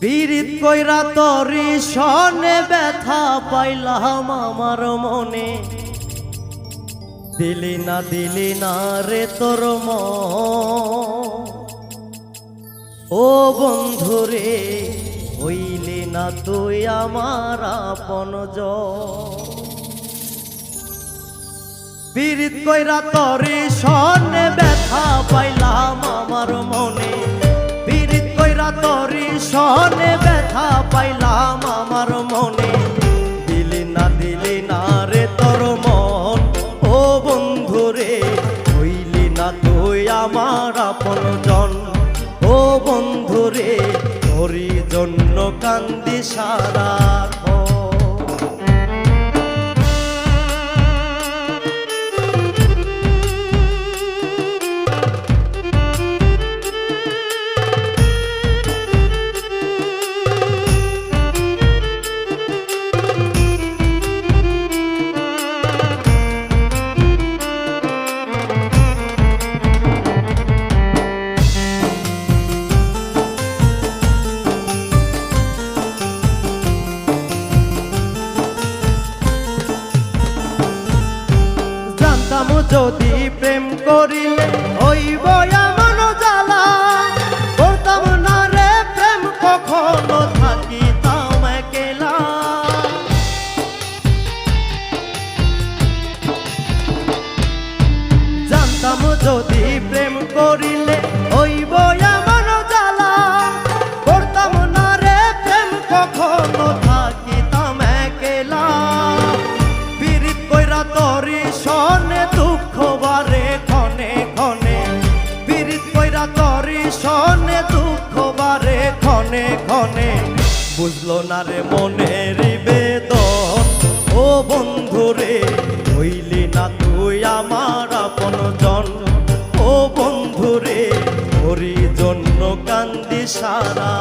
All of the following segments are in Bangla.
পীড়িত কইরা তরি সনে ব্যথা পাইলাম আমার মনে। দিলি না দিলি না রে তোর ও বন্ধু রে, হইলি না তুই আমার আপন পীড়িত কইরা তরি সনে ব্যথা পাইলাম আমার মনে। সনে ব্যথা পাইলাম আমার মনে। দিলি না দিলি না রে তোর মন। ও বন্ধু রে, হইলি না তুই আমার আপন জন। ও বন্ধু রে, তোরই জন্য কান্দি সারা যদি প্রেম করিলে হইব এমন জ্বালা, করতাম না রে প্রেম, কখনো থাকিতাম একলা। জানতাম যদি প্রেম করিলে ওই এমন ক্ষণে ক্ষণে বুঝলো না রে মনের বেদন। ও বন্ধু রে, হইলি না তুই আমার আপন জন। ও বন্ধু রে হরি জন্য কান্দি সারা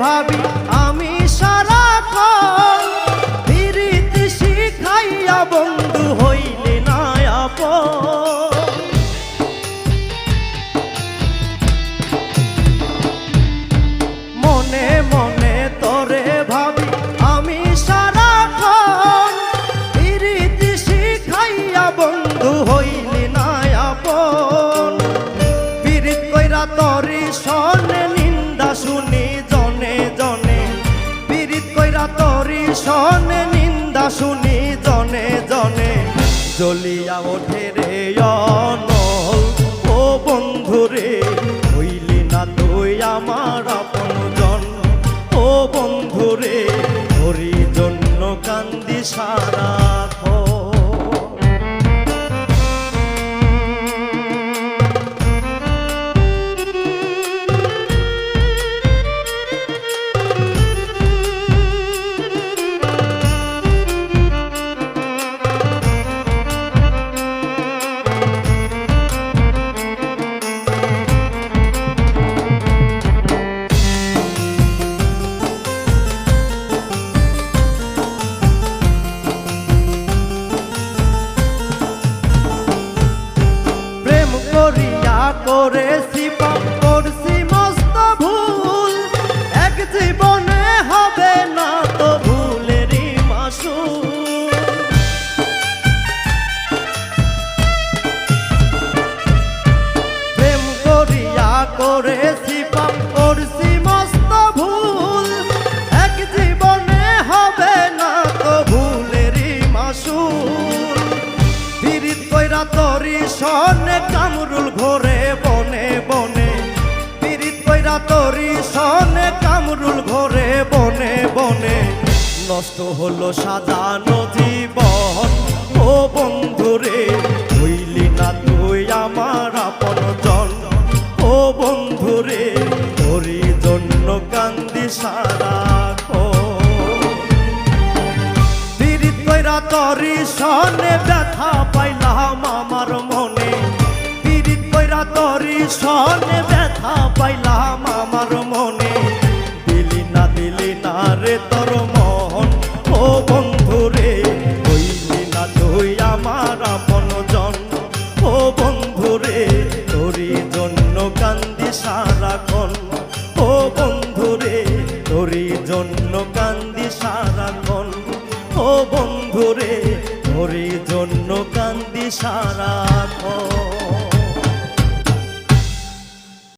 ভাবি, আমি সারাক্ষণ বিরীতি শিখাইয়া বন্ধু হইলি না আপন মনে মনে তরে ভাবি, আমি সারাক্ষণ প্রীতি শিখাইয়া বন্ধু হইলি না আপন পীড়িত কইরা তরি সনে শুনি জনে জনে, জ্বলিয়া ওঠে রে অনল। ও বন্ধু রে, হইলি না তুই আমার আপন জন। ও বন্ধু রে হরি জন্য কান্দি সারা ভুল। এক জীবনে হবে না তো মাসুল। পীড়িত কইরা তরি সনে কামরুল ঘরে বনে বনে। পীড়িত কইরা তরি সনে কামরুল ঘরে বনে বনে। নষ্ট হলো সাজানো জীবন, ও বন্ধু তরি সনে ব্যথা পাইলাম আমার সারাখো পীড়িত কইরা তরি সনে ব্যথা পাইলাম আমার মনে। পীড়িত কইরা তরি সনে साथ